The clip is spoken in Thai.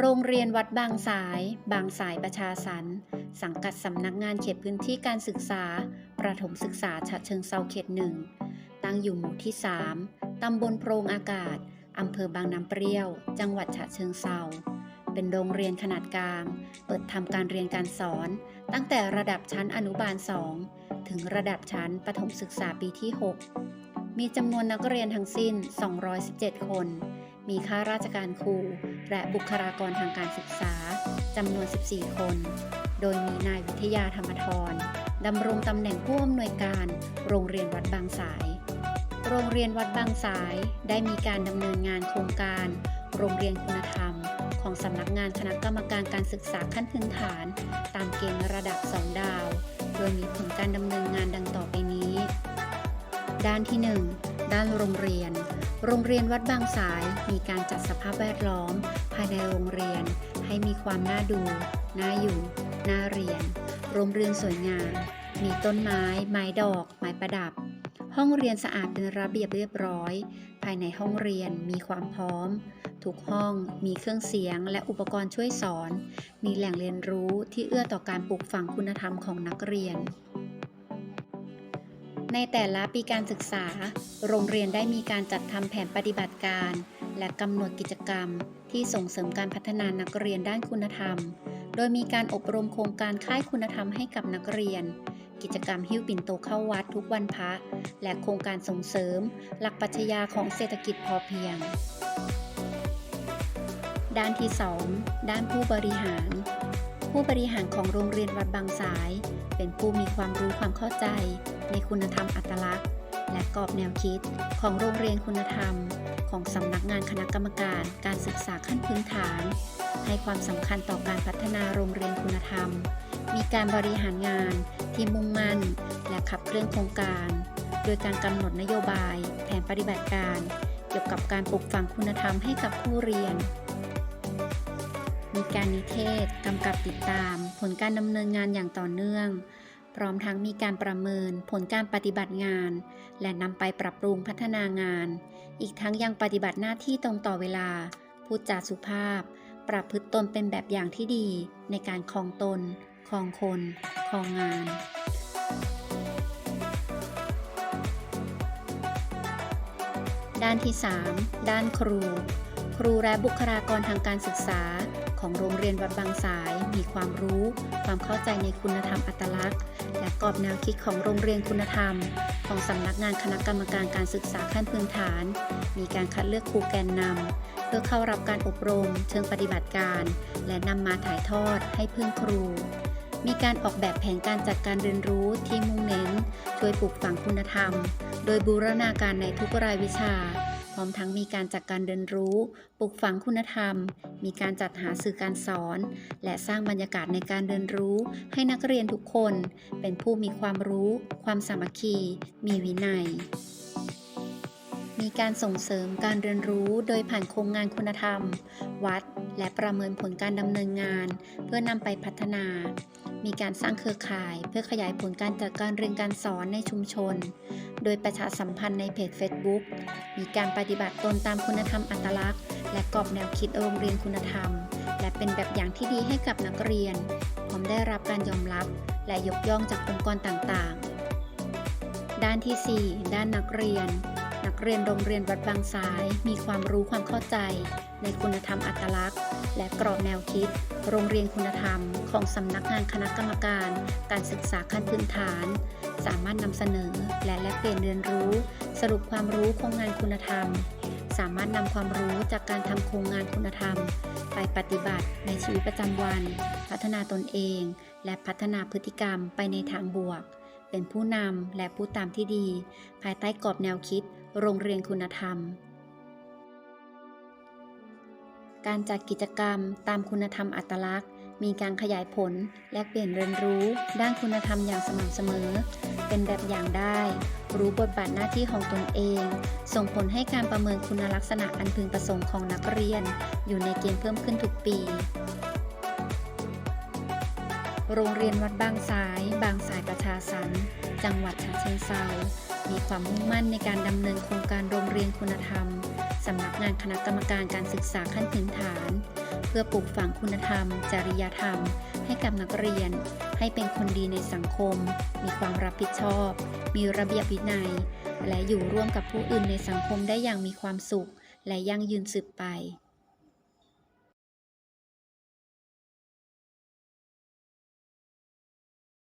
โรงเรียนวัดบางสาย บางสายประชาสรรค์สังกัดสำนักงานเขตพื้นที่การศึกษา ประถมศึกษาฉะเชิงเซาเขตหนึ่ง ตั้งอยู่หมู่ที่ 3 ตำบลโพรงอากาศ อำเภอบางน้ำเปรี้ยว จังหวัดฉะเชิงเซา เป็นโรงเรียนขนาดกลาง เปิดทำการเรียนการสอน ตั้งแต่ระดับชั้นอนุบาล 2 ถึงระดับชั้นประถมศึกษาปีที่ 6 มีจำนวนนักเรียนทั้งสิ้น 217 คน มีข้าราชการครู และบุคลากรทางการศึกษาจำนวน 14 คน โดยมีนายวิทยาธรรมทรดำรงตำแหน่งผู้อำนวยการโรงเรียนวัดบางสาย โรงเรียนวัดบางสายได้มีการดำเนินงานโครงการ โรงเรียนคุณธรรม ของสำนักงานคณะกรรมการการศึกษาขั้นพื้นฐาน ตามเกณฑ์ระดับ 2 ดาว โดยมีผลการดำเนินงานดังต่อไปนี้ ด้านที่ 1 ด้านโรงเรียน โรงเรียนวัดบางสายมีการจัดสภาพแวดล้อม ภายในโรงเรียนให้มีความน่าดู น่าอยู่ น่าเรียน โรงเรียนสวยงาม มีต้นไม้ ไม้ดอก ไม้ประดับ ห้องเรียนสะอาดเป็นระเบียบเรียบร้อย ภายในห้องเรียนมีความพร้อม ทุกห้องมีเครื่องเสียงและอุปกรณ์ช่วยสอน มีแหล่งเรียนรู้ที่เอื้อต่อการปลูกฝังคุณธรรมของนักเรียน ในแต่ละปีการศึกษา โรงเรียนได้มีการจัดทำแผนปฏิบัติการ และกำหนดกิจกรรม ที่ส่งเสริมการพัฒนานักเรียนด้านคุณธรรม โดยมีการอบรมโครงการค่ายคุณธรรมให้กับนักเรียน กิจกรรมหิ้วปิ่นโตเข้าวัดทุกวันพระ และโครงการส่งเสริม หลักปรัชญาของเศรษฐกิจพอเพียง ด้านที่ 2 ด้านผู้บริหาร ผู้บริหารของโรงเรียนวัดบางสาย เป็นผู้มีความรู้ความเข้าใจ ในคุณธรรมอัตลักษณ์ และกรอบแนวคิด ของโรงเรียนคุณธรรม ของสำนักงานคณะกรรมการการศึกษาขั้นพื้นฐาน ให้ความสำคัญต่อการพัฒนาโรงเรียนคุณธรรม มีการบริหารงานที่มุ่งมั่น และขับเคลื่อนโครงการ โดยการกำหนดนโยบาย แผนปฏิบัติการ เกี่ยวกับการปลูกฝังคุณธรรมให้กับผู้เรียนมีการนิเทศ กำกับติดตาม ผลการดำเนินงานอย่างต่อเนื่อง พร้อมทั้งมีการประเมินผลการปฏิบัติงาน และนำไปปรับปรุงพัฒนางาน อีกทั้งยังปฏิบัติหน้าที่ตรงต่อเวลา พูดจาสุภาพ ปรับพฤติตนเป็นแบบอย่างที่ดี ในการคลองตนคลองคนคลองงานด้านที่ 3 ด้านครู ครูและบุคลากรทางการศึกษา ของโรงเรียนวัดบางสาย มีความรู้ ความเข้าใจในคุณธรรมอัตลักษณ์ และกรอบแนวคิดของโรงเรียนคุณธรรม ของสำนักงานคณะกรรมการการศึกษาขั้นพื้นฐาน มีการคัดเลือกครูแกนนำเพื่อเข้ารับการอบรม เชิงปฏิบัติการ และนำมาถ่ายทอดให้เพื่อนครู มีการออกแบบแผนการจัดการเรียนรู้ที่มุ่งเน้น ช่วยปลูกฝังคุณธรรม โดยบูรณาการในทุกรายวิชา พร้อมทั้งมีการจัดการเรียนรู้ ปลูกฝังคุณธรรม มีการจัดหาสื่อการสอน และสร้างบรรยากาศในการเรียนรู้ ให้นักเรียนทุกคน เป็นผู้มีความรู้ ความสามัคคี มีวินัย มีการส่งเสริมการเรียนรู้โดยผ่านโครงงานคุณธรรม วัด และประเมินผลการดำเนินงาน เพื่อนำไปพัฒนา มีการสร้างเครือข่าย เพื่อขยายผลการจัดการเรียนการสอนในชุมชน โดยประชาสัมพันธ์ในเพจ Facebook มีการปฏิบัติตนตามคุณธรรมอัตลักษณ์ และกรอบแนวคิดโรงเรียนคุณธรรม และเป็นแบบอย่างที่ดีให้กับนักเรียนพร้อมได้รับการยอมรับ และยกย่องจากองค์กรต่างๆ ด้านทีสี่4 ด้านนักเรียน นักเรียนโรงเรียนวัดบางสาย มีความรู้ความเข้าใจ ในคุณธรรมอัตลักษณ์ และกรอบแนวคิด โรงเรียนคุณธรรม ของสำนักงานคณะกรรมการ การศึกษาขั้นพื้นฐาน สามารถนำเสนอและแลกเปลี่ยนเรียนรู้ สรุปความรู้โครงงานคุณธรรม สามารถนำความรู้จากการทำโครงงานคุณธรรม ไปปฏิบัติในชีวิตประจำวัน พัฒนาตนเอง และพัฒนาพฤติกรรมไปในทางบวกเป็นผู้นำและผู้ตามที่ดี ภายใต้กรอบแนวคิด โรงเรียนคุณธรรม การจัดกิจกรรมตามคุณธรรมอัตลักษณ์ มีการขยายผลและเปลี่ยนเรียนรู้ ด้านคุณธรรมอย่างสม่ำเสมอ เป็นแบบอย่างได้ รู้บทบาทหน้าที่ของตนเอง ส่งผลให้การประเมินคุณลักษณะอันพึงประสงค์ของนักเรียน อยู่ในเกณฑ์เพิ่มขึ้นทุกปี โรงเรียนวัดบางสาย บางสายประชาสรรค์จังหวัดฉะเชิงเทรามีความมุ่งมั่นในการดำเนินโครงการโรงเรียนคุณธรรมสำนักงานคณะกรรมการการศึกษาขั้นพื้นฐาน เพื่อปลูกฝังคุณธรรม จริยธรรม ให้กับนักเรียน ให้เป็นคนดีในสังคม มีความรับผิดชอบ มีระเบียบวินัย และอยู่ร่วมกับผู้อื่นในสังคมได้อย่างมีความสุข และยั่งยืนสืบไป